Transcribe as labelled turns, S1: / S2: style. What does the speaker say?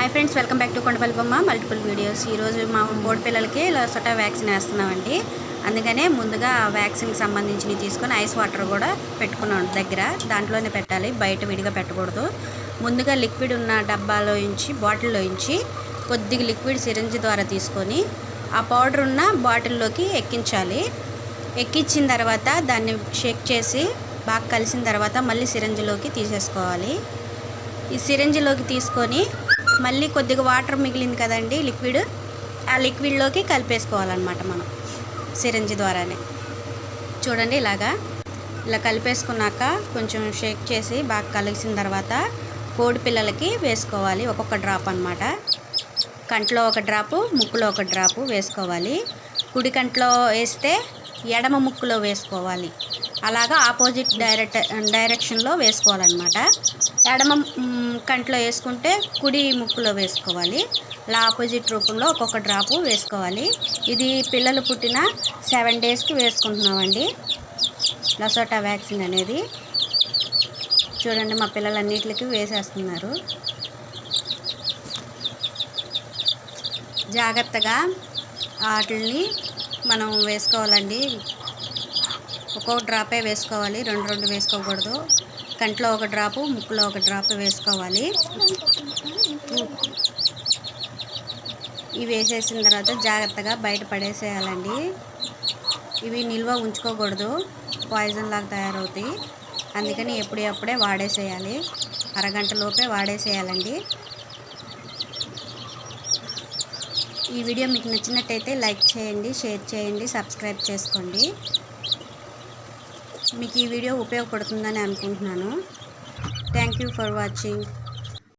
S1: Hi friends welcome back to Kondapalli బొమ్మ multiple videos ఈరోజు మా బోర్డు పిల్లలకి లసోటా వ్యాక్సిన్ వేస్తున్నామండి. అందుకనే ముందుగా ఆ వ్యాక్సిన్కి సంబంధించినవి తీసుకొని ఐస్ వాటర్ కూడా పెట్టుకున్నాం దగ్గర. దాంట్లోనే పెట్టాలి బయట విడిగా పెట్టకూడదు. ముందుగా లిక్విడ్ ఉన్న డబ్బాలో ఇంచి బాటిల్లో ఇంచి కొద్దిగా లిక్విడ్ సిరంజ్ ద్వారా తీసుకొని ఆ పౌడర్ ఉన్న బాటిల్లోకి ఎక్కించాలి. ఎక్కించిన తర్వాత దాన్ని షేక్ చేసి బాగా కలిసిన తర్వాత మళ్ళీ సిరంజ్లోకి తీసేసుకోవాలి. ఈ సిరంజిలోకి తీసుకొని మళ్ళీ కొద్దిగా వాటర్ మిగిలింది కదండి లిక్విడ్ ఆ లిక్విడ్లోకి కలిపేసుకోవాలన్నమాట మనం సిరంజి ద్వారానే. చూడండి ఇలాగా. ఇలా కలిపేసుకున్నాక కొంచెం షేక్ చేసి బాగా కలిసిన తర్వాత కోడి పిల్లలకి వేసుకోవాలి ఒక్కొక్క డ్రాప్ అనమాట కంట్లో ఒక డ్రాపు ముక్కులో ఒక డ్రాపు వేసుకోవాలి. కుడి కంట్లో వేస్తే ఎడమ ముక్కులో వేసుకోవాలి. అలాగా ఆపోజిట్ డైరెక్ట్ డైరెక్షన్లో వేసుకోవాలన్నమాట. ఎడమ కంట్లో వేసుకుంటే కుడి ముక్కులో వేసుకోవాలి. అలా ఆపోజిట్ రూపంలో ఒక్కొక్క డ్రాపు వేసుకోవాలి. ఇది పిల్లలు పుట్టిన సెవెన్ డేస్కి వేసుకుంటున్నామండి. లసోటా వ్యాక్సిన్ అనేది. చూడండి మా పిల్లలన్నిటికి వేసేస్తున్నారు. జాగ్రత్తగా వాటిని మనం వేసుకోవాలండి. ఒక్కొక్క డ్రాపే వేసుకోవాలి. రెండు రెండు వేసుకోకూడదు. కంట్లో ఒక డ్రాపు ముక్కులో ఒక డ్రాప్ వేసుకోవాలి. ఇవి వేసేసిన తర్వాత జాగ్రత్తగా బయట పడేసేయాలండి. ఇవి నిల్వ ఉంచుకోకూడదు. పాయిజన్ లాగా తయారవుతాయి. అందుకని ఎప్పుడప్పుడే వాడేసేయాలి. అరగంటలోపే వాడేసేయాలండి. ఈ వీడియో మీకు నచ్చినట్టయితే లైక్ చేయండి షేర్ చేయండి సబ్స్క్రైబ్ చేసుకోండి. మీకు ఈ వీడియో ఉపయోగపడుతుందని అనుకుంటున్నాను. Thank you for watching